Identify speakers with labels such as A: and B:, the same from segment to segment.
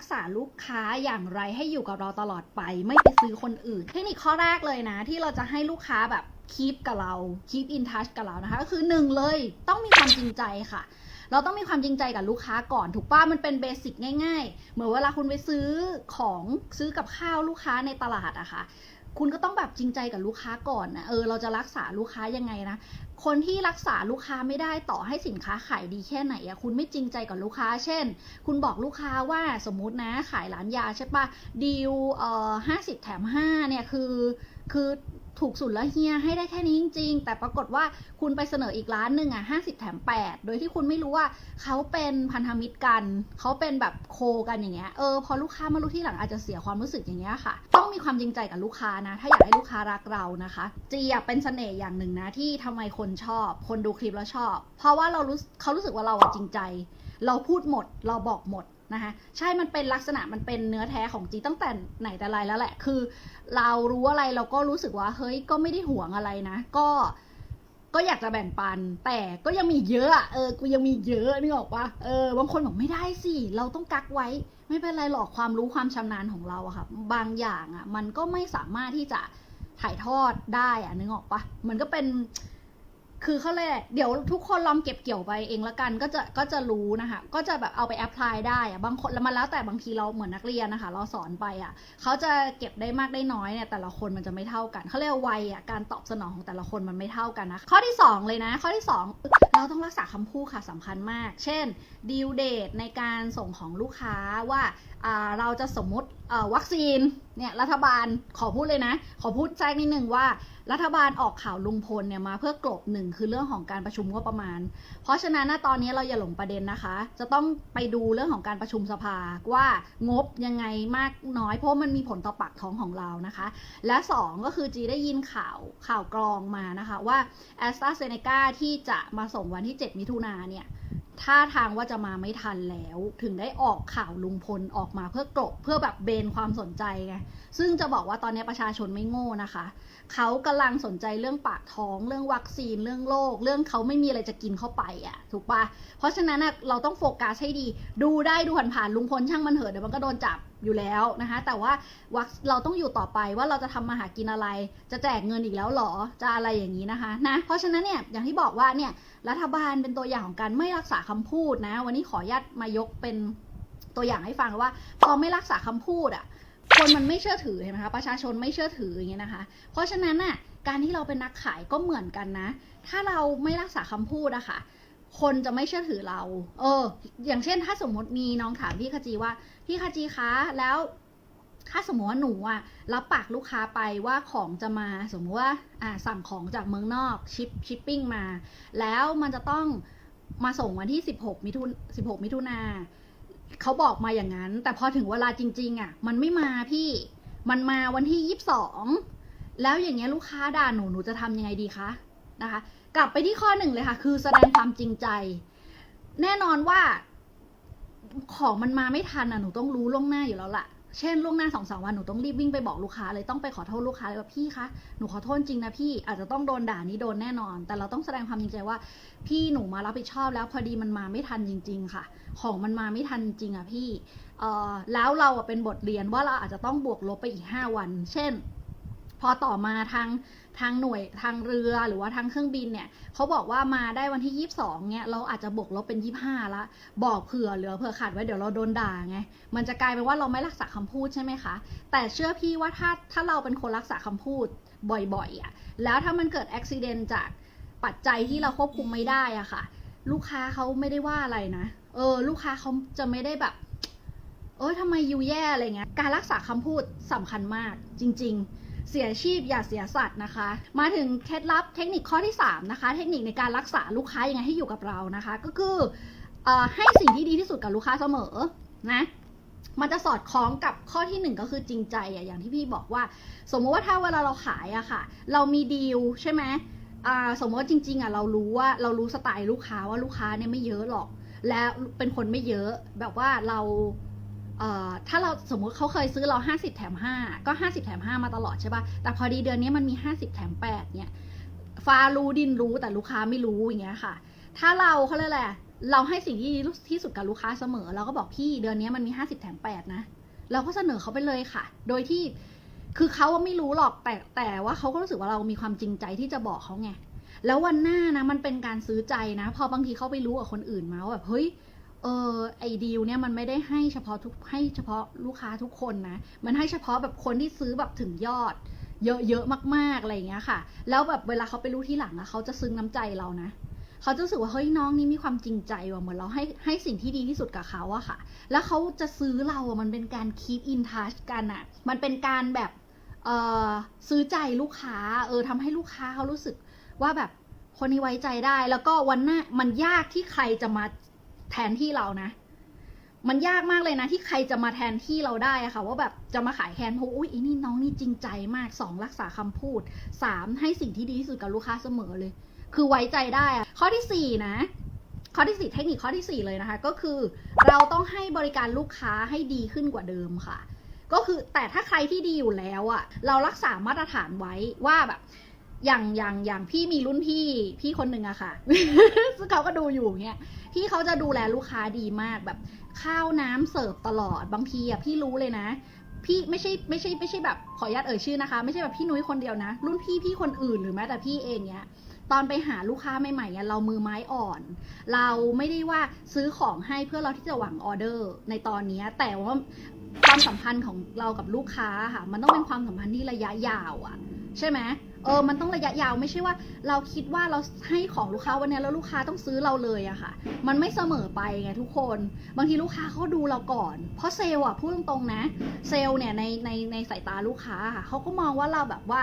A: กษาลูกค้าอย่างไรให้อยู่กับเราตลอดไป ไม่ไปซื้อคนอื่นเทคนิคข้อแรกเลยนะ ที่เราจะให้ลูกค้าแบบคีปกับเราคีปอินทัชกับเรานะคะ ก็คือหนึ่งเลยต้องมีความจริงใจค่ะ เราต้องมีความจริงใจกับลูกค้าก่อนถูกป้ะมันเป็นเบสิกง่าย ๆ เหมือนเวลาคุณไปซื้อของซื้อกับข้าวลูกค้าในตลาดอะค่ะ คุณก็ต้องแบบจริงใจกับลูกค้าก่อนนะเออเราจะรักษาลูกค้ายังไงนะคนที่รักษาลูกค้าไม่ได้ต่อให้สินค้าขายดีแค่ไหนอะคุณไม่จริงใจกับลูกค้า เช่น คุณบอกลูกค้าว่าสมมุตินะขายร้านยาใช่ปะดีลเอ่อห้าสิบแถมห้าเนี่ยคือคือ ถูกสุดแล้วเฮียให้ได้แค่นี้จริง ๆ แต่ปรากฏว่าคุณไปเสนออีกร้านหนึ่งอะห้าสิบแถมแปดโดยที่คุณไม่รู้ว่าเขาเป็นพันธมิตรกัน เขาเป็นแบบโคกันอย่างเงี้ยเออพอลูกค้ามารู้ที่หลังอาจจะเสียความรู้สึกอย่างเงี้ยค่ะ ต้องมีความจริงใจกับลูกค้านะ ถ้าอยากให้ลูกค้ารักเรานะคะจีอะเป็นเสน่ห์อย่างหนึ่งนะที่ทำไมคนชอบ คนดูคลิปแล้วชอบ เพราะว่าเรารู้เขารู้สึกว่าเราจริงใจ เราพูดหมด เราบอกหมด นะคะใช่มันเป็นลักษณะมันเป็นเนื้อแท้ของจีตั้งแต่ไหนแต่ไรแล้วแหละ คือ เรารู้อะไรเราก็รู้สึกว่า เฮ้ยก็ไม่ได้ห่วงอะไรนะ ก็ก็อยากจะแบ่งปัน แต่ก็ยังมีเยอะเออกูยังมีเยอะนึกออกปะเออบางคนบอกไม่ได้สิเราต้องกักไว้ ไม่เป็นไรหรอกความรู้ความชำนาญของเราอะค่ะบางอย่างอะมันก็ไม่สามารถที่จะถ่ายทอดได้อะนึกออกปะมันก็เป็น คือเขาเลยกเดี๋ยวทุกคนลองเก็บเกี่ยวไปเองละกันก็จะก็จะรู้นะคะ ก็จะแบบเอาไปแอพพลายได้อะบางคนแล้วมันแล้วแต่บางทีเราเหมือนนักเรียนนะคะ เราสอนไปอะเขาจะเก็บได้มากได้น้อยเนี่ยแต่ละคนมันจะไม่เท่ากันเขาเรียกวัยอะการตอบสนองของแต่ละคนมันไม่เท่ากันนะข้อที่สองเลยนะ ข้อที่สองเราต้องรักษาคำพูดค่ะสำคัญมาก เช่นดีลเดทในการส่งของลูกค้าว่าอ่าเราจะสมมติ วัคซีนเนี่ยรัฐบาลขอพูดเลยนะ ขอพูดแจ้งนิดนึงว่า รัฐบาลออกข่าวลุงพลเนี่ยมาเพื่อกลบหนึ่งคือเรื่องของการประชุมงบประมาณ เพราะฉะนั้นนะตอนนี้เราอย่าหลงประเด็นนะคะ จะต้องไปดูเรื่องของการประชุมสภาว่างบยังไงมากน้อยเพราะมันมีผลต่อปากท้องของเรานะคะ และ 2 ก็คือจีได้ยินข่าวข่าวกรองมานะคะว่าแอสตราเซเนกาที่จะมาส่งวันที่ 7 มิถุนาเนี่ย ท่าทางว่าจะมาไม่ทันแล้ว ถึงได้ออกข่าวลุงพลออกมาเพื่อกลบเพื่อแบบเบนความสนใจไงซึ่งจะบอกว่าตอนนี้ประชาชนไม่โง่นะคะ เขากำลังสนใจเรื่องปากท้อง เรื่องวัคซีนเรื่องโรคเรื่องเขาไม่มีอะไรจะกินเข้าไปอะ ถูกปะเพราะฉะนั้นเราต้องโฟกัสให้ดี ดูได้ดูผ่านๆลุงพลช่างมันเถอะเดี๋ยวมันก็โดนจับ อยู่แล้วนะคะ แต่ว่าวัคเราต้องอยู่ต่อไปว่าเราจะทำมาหากินอะไร จะแจกเงินอีกแล้วหรอ จะอะไรอย่างนี้นะคะนะ เพราะฉะนั้นเนี่ยอย่างที่บอกว่าเนี่ยรัฐบาลเป็นตัวอย่างของการไม่รักษาคำพูดนะ วันนี้ขออนุญาตมายกเป็นตัวอย่างให้ฟังว่า พอไม่รักษาคำพูดอะคนมันไม่เชื่อถือเห็นไหมคะประชาชนไม่เชื่อถืออย่างเงี้ยนะคะ เพราะฉะนั้นน่ะการที่เราเป็นนักขายก็เหมือนกันนะ ถ้าเราไม่รักษาคำพูดอะค่ะ คนจะไม่เชื่อถือเรา เออ อย่างเช่น ถ้าสมมติมีน้องถามพี่ขจีว่า พี่ขจีคะแล้วถ้าสมมติว่าหนูอะรับปากลูกค้าไปว่าของจะมาสมมติว่าอ่าสั่งของจากเมืองนอกชิปชิปปิ้งมา แล้วมันจะต้องมาส่งวันที่ 16 มิถุน16 มิถุนาเขาบอกมาอย่างนั้น แต่พอถึงเวลาจริง ๆ อะ มันไม่มาพี่มันมาวันที่ยี่สิบสองแล้วอย่างเงี้ยลูกค้าด่าหนูหนูจะทำยังไงดีคะ นะคะ กลับไปที่ข้อหนึ่งเลยค่ะ คือแสดงความจริงใจ แน่นอนว่า ของมันมาไม่ทันอะหนูต้องรู้ล่วงหน้าอยู่แล้วล่ะเช่นล่วงหน้าสองสามวันหนูต้องรีบวิ่งไปบอกลูกค้าเลยต้องไปขอโทษลูกค้าเลยว่าพี่คะหนูขอโทษจริงนะพี่อาจจะต้องโดนด่านี้โดนแน่นอน แต่เราต้องแสดงความจริงใจว่า พี่หนูมารับผิดชอบแล้วพอดีมันมาไม่ทันจริง ๆ ค่ะ ของมันมาไม่ทันจริงอะพี่เออแล้วเราเป็นบทเรียนว่าเราอาจจะต้องบวกลบไปอีก 5 วัน เช่น พอต่อมาทางทางหน่วยทางเรือหรือว่าทางเครื่องบินเนี่ยเขาบอกว่ามาได้วันที่ 22เนี่ยเราอาจจะบวกลบเป็น 25 ละ บอกเผื่อเหลือเผื่อขาดไว้เดี๋ยวเราโดนด่าไงมันจะกลายเป็นว่าเราไม่รักษาคำพูดใช่ไหมคะ แต่เชื่อพี่ว่าถ้าถ้าเราเป็นคนรักษาคำพูดบ่อยๆอะแล้วถ้ามันเกิดอุบิเหตุจากปัจจัยที่เราควบคุมไม่ได้อะค่ะ ลูกค้าเขาไม่ได้ว่าอะไรนะเออ ลูกค้าเขาจะไม่ได้แบบเออทำไมยูแย่อะไรเงี้ยการรักษาคำพูดสำคัญมากจริง ๆ เสียชีพอย่าเสียสัตว์นะคะ มาถึงเคล็ดลับเทคนิคข้อที่ 3 นะคะ เทคนิคในการรักษาลูกค้ายังไงให้อยู่กับเรานะคะ ก็คืออให้สิ่งที่ดีที่สุดกับลูกค้าเสมอนะมันจะสอดคล้องกับข้อที่หนึ่งก็คือจริงใจอะอย่างที่พี่บอกว่า สมมติว่าถ้าเวลาเราขายอะค่ะ เรามีดีลใช่ไหมสมมติว่าจริงๆอะเรารู้ว่าเรารู้สไตล์ลูกค้าว่าลูกค้าเนี่ยไม่เยอะหรอก และเป็นคนไม่เยอะแบบว่าเรา ถ้าเราสมมุติเขาเคยซื้อเรา 50 แถม 5 ก็ 50 แถม 5 มาตลอดใช่ปะ่ะ แต่พอดีเดือนนี้มันมี 50 แถม 8 เนี่ย ฟ้ารู้ดินรู้แต่ลูกค้าไม่รู้อย่างเงี้ยค่ะ ถ้าเราเขาเรียกอะไรเราให้สิ่งที่ดีที่สุดกับลูกค้าเสมอ เราก็บอกพี่เดือนนี้มันมีห้าสิบแถมแปดนะ เราก็เสนอเขาไปเลยค่ะ โดยที่คือเขาไม่รู้หรอกแต่แต่ว่าเขาก็รู้สึกว่าเรามีความจริงใจที่จะบอกเขาไง แล้ววันหน้านะมันเป็นการซื้อใจนะ พอบางทีเขาไปรู้กับคนอื่นมาว่าแบบเฮ้ย เออไอดีลเนี่ยมันไม่ได้ให้เฉพาะทุกให้เฉพาะลูกค้าทุกคนนะ มันให้เฉพาะแบบคนที่ซื้อแบบถึงยอด เยอะๆมากๆอะไรอย่างเงี้ยค่ะ แล้วแบบเวลาเขาไปรู้ที่หลังอะเขาจะซึ้งน้ำใจเรานะเขาจะรู้สึกว่าเฮ้ยน้องนี่มีความจริงใจว่ะเหมือนเราให้ให้สิ่งที่ดีที่สุดกับเขาอะค่ะ แล้วเขาจะซื้อเราอะมันเป็นการ keep in touch กันอะมันเป็นการแบบเออซื้อใจลูกค้าเออทำให้ลูกค้าเขารู้สึกว่าแบบคนนี้ไว้ใจได้ แล้วก็วันหน้ามันยากที่ใครจะมา แทนที่เรานะ มันยากมากเลยนะ ที่ใครจะมาแทนที่เราได้อะค่ะว่าแบบจะมาขายแทนเพราะอุ้ยอีนี่น้องนี่จริงใจมากสองรักษาคำพูดสามให้สิ่งที่ดีที่สุดกับลูกค้าเสมอเลย คือไว้ใจได้อะข้อที่สี่นะข้อที่สี่เทคนิคข้อที่สี่เลยนะคะ ก็คือเราต้องให้บริการลูกค้าให้ดีขึ้นกว่าเดิมค่ะ ก็คือแต่ถ้าใครที่ดีอยู่แล้วอะเรารักษามาตรฐานไว้ว่าแบบ อย่างอย่างอย่างพี่มีรุ่นพี่พี่คนหนึ่งอะค่ะ ซึ่งเขาก็ดูอยู่เงี้ยพี่เขาจะดูแลลูกค้าดีมากแบบ ข้าวน้ำเสิร์ฟตลอดบางทีอะพี่รู้เลยนะ พี่ไม่ใช่ไม่ใช่ไม่ใช่แบบขออนุญาตเอ่ยชื่อนะคะ ไม่ใช่แบบพี่นุ้ยคนเดียวนะ รุ่นพี่พี่คนอื่นหรือแม้แต่พี่เองเนี้ยตอนไปหาลูกค้าใหม่ๆเนี่ยเรามือไม้อ่อน เราไม่ได้ว่าซื้อของให้เพื่อเราที่จะหวังออเดอร์ในตอนนี้แต่ว่าความสัมพันธ์ของเรากับลูกค้าค่ะ มันต้องเป็นความสัมพันธ์ที่ระยะยาวอะใช่ไหม เออมันต้องระยะยาวไม่ใช่ว่า เราคิดว่าเราให้ของลูกค้าวันนี้แล้วลูกค้าต้องซื้อเราเลยอะค่ะ มันไม่เสมอไปไงทุกคน บางทีลูกค้าเขาดูเราก่อน เพราะเซลล์อะพูดตรงๆนะ เซลล์เนี่ยในในในสายตาลูกค้าค่ะเขาก็มองว่าเราแบบว่า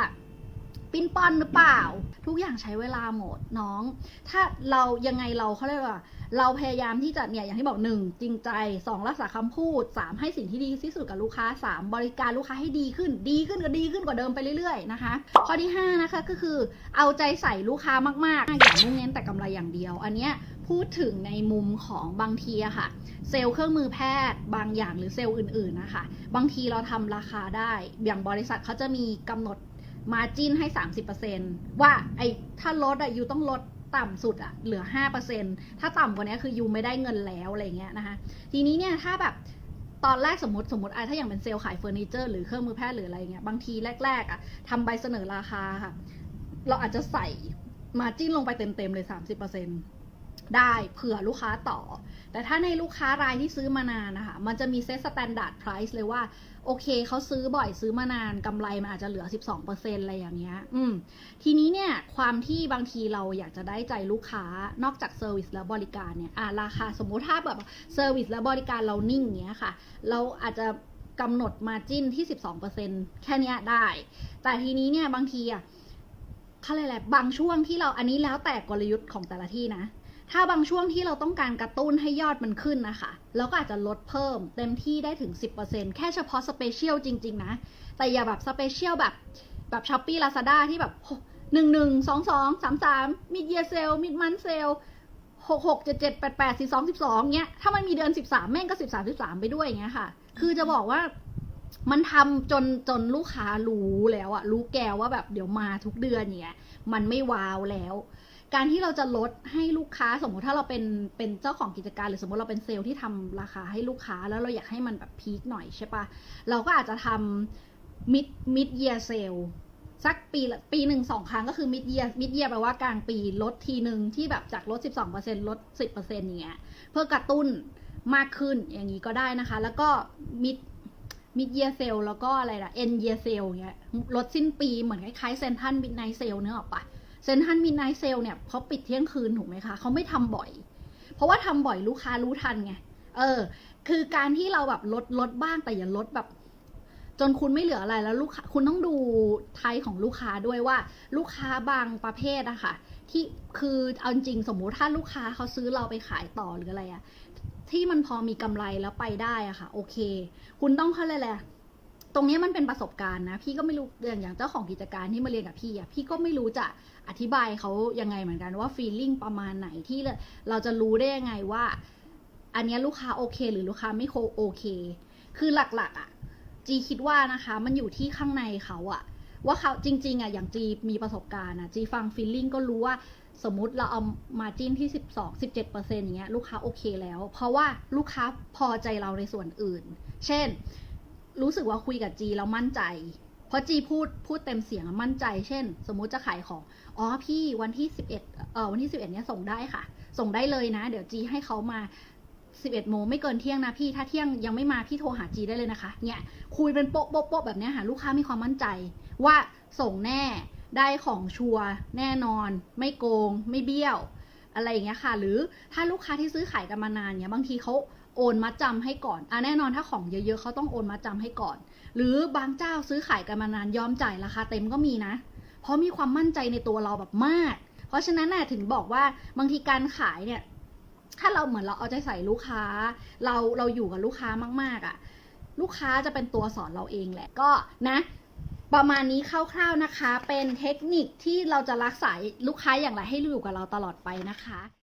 A: ปิ้นป้อนหรือเปล่า ทุกอย่างใช้เวลาหมดน้อง ถ้าเรายังไงเราเขาเรียกว่า เราพยายามที่จะเนี่ยอย่างที่บอกหนึ่งจริงใจสองรักษาคำพูดสามให้สิ่งที่ดีที่สุดกับลูกค้าสามบริการลูกค้าให้ดีขึ้น ดีขึ้นก็ดีขึ้นกว่าเดิมไปเรื่อยๆนะคะข้อที่ห้านะคะก็คือเอาใจใส่ลูกค้ามากๆอย่ามุ่งเน้นแต่กำไรอย่างเดียว อันเนี้ยพูดถึงในมุมของบางทีอะค่ะ เซลล์เครื่องมือแพทย์บางอย่างหรือเซลล์อื่นๆนะคะ บางทีเราทำราคาได้ อย่างบริษัทเขาจะมีกำหนด มาจิ้นให้ 30%ว่าไอ้ถ้าลดอะยูต้องลดต่ำสุดอะเหลือ 5%ถ้าต่ำกว่านี้คือยูไม่ได้เงินแล้วอะไรเงี้ยนะคะ ทีนี้เนี่ยถ้าแบบตอนแรกสมมติสมมติอะถ้าอย่างเป็นเซลล์ขายเฟอร์นิเจอร์หรือเครื่องมือแพทย์หรืออะไรเงี้ยบางทีแรกๆอะทำใบเสนอราคาค่ะ เราอาจจะใส่มาจิ้นลงไปเต็มๆเลย 30% ได้เผื่อลูกค้าต่อ แต่ถ้าในลูกค้ารายที่ซื้อมานานนะคะ มันจะมีเซ็ตสแตนดาร์ดไพรซ์เลยว่า โอเคเขาซื้อบ่อยซื้อมานานกำไรมันอาจจะเหลือ 12%อะไรอย่างเงี้ย อืม ทีนี้เนี่ย ความที่บางทีเราอยากจะได้ใจลูกค้านอกจากเซอร์วิสและบริการเนี่ย อ่าราคาสมมุติถ้าแบบเซอร์วิสและบริการเรานิ่งอย่างเงี้ยค่ะ เราอาจจะกำหนดมาจิ้นที่ 12%แค่เนี้ยได้ แต่ทีนี้เนี่ยบางทีอะเขาเรียกอะไรบางช่วงที่เราอันนี้แล้วแต่กลยุทธ์ของแต่ละที่นะ ถ้าบางช่วงที่เราต้องการกระตุ้นให้ยอดมันขึ้นนะคะเราก็อาจจะลดเพิ่มเต็มที่ได้ถึง 10%แค่เฉพาะสเปเชียลจริง ๆ นะ แต่อย่าแบบสเปเชียลแบบแบบช้อปปี้ลาซาด้าที่แบบหนึ่งหนึ่งสองสองสามสามมิดเยเซลมิดมันเซลหกหกเจ็ดเจ็ดแปดแปดสี่สองสิบสองเงี้ยถ้ามันมีเดือนสิบสามแม่งก็สิบสามสิบสามไปด้วยอย่างเงี้ยค่ะ คือจะบอกว่ามันทำจนจนลูกค้ารู้แล้วอะรู้แกวว่าแบบเดี๋ยวมาทุกเดือนเนี้ยมันไม่ว้าวแล้ว การที่เราจะลดให้ลูกค้าสมมุติถ้าเราเป็นเป็นเจ้าของกิจการ หรือสมมติเราเป็นเซลล์ที่ทำราคาให้ลูกค้าแล้วเราอยากให้มันแบบพีคหน่อยใช่ปะเราก็อาจจะทำมิดมิดเยียเซลสักปีละปีหนึ่งสองครั้งก็คือมิดเยียมิดเยียแปลว่ากลางปีลดทีหนึ่งที่แบบจากลด 12%ลด 10%อย่างเงี้ยเพื่อกระตุ้นมากขึ้นอย่างนี้ก็ได้นะคะ แล้วก็มิดมิดเยียเซลแล้วก็อะไรล่ะเอ็นเยียเซลเงี้ยลดสิ้นปีเหมือนคล้ายๆเซนทันมิดไนเซลเนื้อออกปะ เซนทันมินไนเซลเนี่ยเขาปิดเที่ยงคืนถูกไหมคะเขาไม่ทำบ่อย เพราะว่าทำบ่อยลูกค้ารู้ทันไง เออ คือการที่เราแบบลดลดบ้างแต่อย่าลดแบบ จนคุณไม่เหลืออะไรแล้วลูกค้าคุณต้องดูไทยของลูกค้าด้วยว่า ลูกค้าบางประเภทอะค่ะ ที่คือเอาจริงสมมุติถ้าลูกค้าเขาซื้อเราไปขายต่อหรืออะไรอะที่มันพอมีกำไรแล้วไปได้อะค่ะ โอเค คุณต้องเขาเลยแหละ ตรงนี้มันเป็นประสบการณ์นะ พี่ก็ไม่รู้อย่างอย่างเจ้าของกิจการที่มาเรียนกับพี่อะพี่ก็ไม่รู้จะอธิบายเขายังไงเหมือนกันว่าฟีลลิ่งประมาณไหนที่เราจะรู้ได้ยังไงว่า อันนี้ลูกค้าโอเค หรือลูกค้าไม่โอเค คือหลักๆ อะ จีคิดว่านะคะ มันอยู่ที่ข้างในเขาอะว่าเขาจริง ๆอะอย่างจีมีประสบการณ์อะจีฟังฟีลลิ่งก็รู้ว่าสมมติเราเอามาจิ้นที่ 12 17เปอร์เซ็นต์อย่างเงี้ยลูกค้าโอเคแล้ว เพราะว่าลูกค้าพอใจเราในส่วนอื่น เช่น รู้สึกว่าคุยกับจีแล้วมั่นใจ เพราะจีพูดพูดเต็มเสียงมั่นใจ เช่น สมมุติจะขายของ อ๋อพี่วันที่11เอ็ดเอวันที่11เอ็ดเนี้ยส่งได้ค่ะ ส่งได้เลยนะ เดี๋ยวจีให้เขามา11โมงไม่เกินเที่ยงนะพี่ ถ้าเที่ยงยังไม่มาพี่โทรหาจีได้เลยนะคะ เนี่ยคุยเป็นโป๊ะโป๊ะโป๊ะแบบเนี้ยหาลูกค้ามีความมั่นใจ ว่าส่งแน่ได้ของชัวร์แน่นอน ไม่โกง ไม่เบี้ยว อะไรอย่างเงี้ยค่ะ หรือถ้าลูกค้าที่ซื้อขายกันมานานเนี่ยบางทีเขา โอนมัดจำให้ก่อนอะแน่นอนถ้าของเยอะๆเขาต้องโอนมัดจำให้ก่อน หรือบางเจ้าซื้อขายกันมานานยอมจ่ายราคาเต็มก็มีนะ เพราะมีความมั่นใจในตัวเราแบบมาก เพราะฉะนั้นน่ะถึงบอกว่าบางทีการขายเนี่ย ถ้าเราเหมือนเราเอาใจใส่ลูกค้า เราเราอยู่กับลูกค้ามาก ๆอะ่ะ ลูกค้าจะเป็นตัวสอนเราเองแหละก็นะประมาณนี้คร่าวๆนะคะ เป็นเทคนิคที่เราจะรักษาลูกค้าอย่างไรให้อยู่กับเราตลอดไปนะคะ